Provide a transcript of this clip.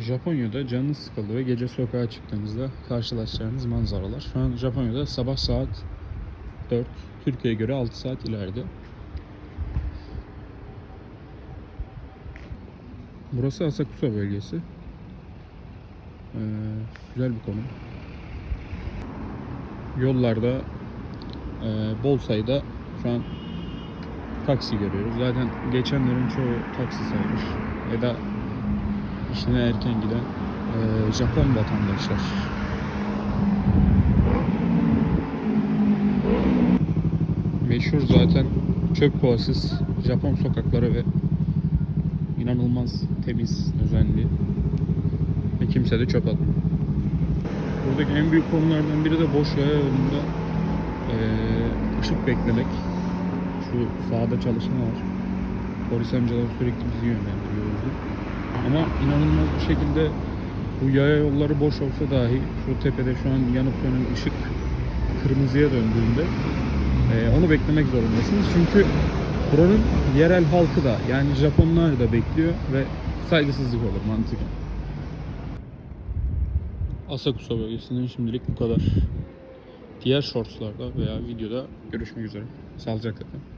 Japonya'da canınız sıkıldı ve gece sokağa çıktığınızda karşılaşacağınız manzaralar. Şu an Japonya'da sabah saat 4, Türkiye'ye göre 6 saat ileride. Burası Asakusa bölgesi. Ee, güzel bir konum. Yollarda e, bol sayıda şu an taksi görüyoruz. Zaten geçenlerin çoğu taksi sayılır. Ya da işine erken giden e, Japon vatandaşlar. Meşhur zaten çöp kovasız Japon sokakları ve inanılmaz temiz, özenli ve kimse de çöp atmıyor. Buradaki en büyük konulardan biri de boş yaya yolunda eee, ışık beklemek. Şu sağda çalışma var. Polis amcalar sürekli bizi yönlendiriyor. Ama inanılmaz bir şekilde bu yaya yolları boş olsa dahi şu tepede şu an yanıp sönen ışık kırmızıya döndüğünde eee, onu beklemek zorundasınız. Çünkü buranın yerel halkı da yani Japonlar da bekliyor ve saygısızlık olur mantıken. Asakusa bölgesinden şimdilik bu kadar. Diğer shortslarda veya videoda görüşmek üzere. Sağlıcakla kalın.